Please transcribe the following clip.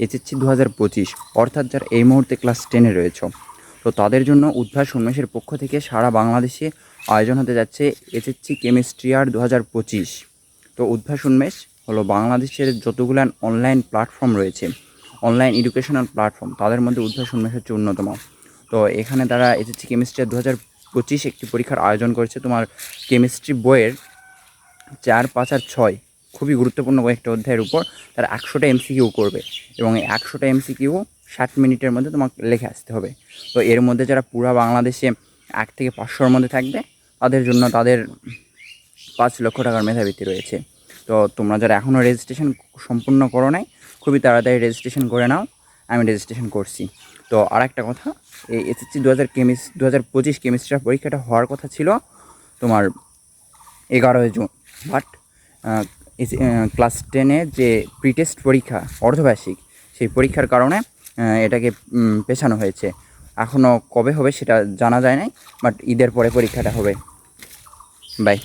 SSC দু হাজার পঁচিশ, অর্থাৎ যারা এই মুহূর্তে ক্লাস টেনে রয়েছে। তো তাদের জন্য উদ্ভাস উন্মেষের পক্ষ থেকে সারা বাংলাদেশে আয়োজন হতে যাচ্ছে এসএসসি কেমিস্ট্রি আর দু হাজার পঁচিশ। তো উদ্ভাস উন্মেষ হলো বাংলাদেশের যতগুলো অনলাইন প্ল্যাটফর্ম রয়েছে অনলাইন এডুকেশনাল প্ল্যাটফর্ম তাদের মধ্যে উদ্ভাস উন্মেষ হচ্ছে অন্যতম। তো এখানে তারা এসএসসি কেমিস্ট্রি আর দু হাজার পঁচিশ একটি পরীক্ষার আয়োজন করেছে তোমার কেমিস্ট্রি বইয়ের চার, পাঁচ আর ছয়। খুবই গুরুত্বপূর্ণ কয়েকটা অধ্যায়ের উপর তারা একশোটা এমসিকিউ করবে এবং এই একশোটা এমসিকিউ ষাট মিনিটের মধ্যে তোমাকে লিখে আসতে হবে। তো এর মধ্যে যারা পুরা বাংলাদেশে এক থেকে পাঁচশোর মধ্যে থাকবে, তাদের জন্য তাদের পাঁচ লক্ষ টাকার মেধাবৃত্তি রয়েছে। তো তোমরা যারা এখনও রেজিস্ট্রেশন সম্পূর্ণ করো নাই, খুবই তাড়াতাড়ি রেজিস্ট্রেশন করে নাও। আমি রেজিস্ট্রেশন করছি। তো আর একটা কথা, এই এসএসসি দু হাজার কেমিস দু হাজার পঁচিশ কেমিস্ট্রির পরীক্ষাটা হওয়ার কথা ছিল তোমার এগারোই জুন। বাট ক্লাস টেনে যে প্রিটেস্ট পরীক্ষা, অর্ধবার্ষিক, সেই পরীক্ষার কারণে এটাকে পেছানো হয়েছে। এখনও কবে হবে সেটা জানা যায় নাই বাট ঈদের পরে পরীক্ষাটা হবে। বাই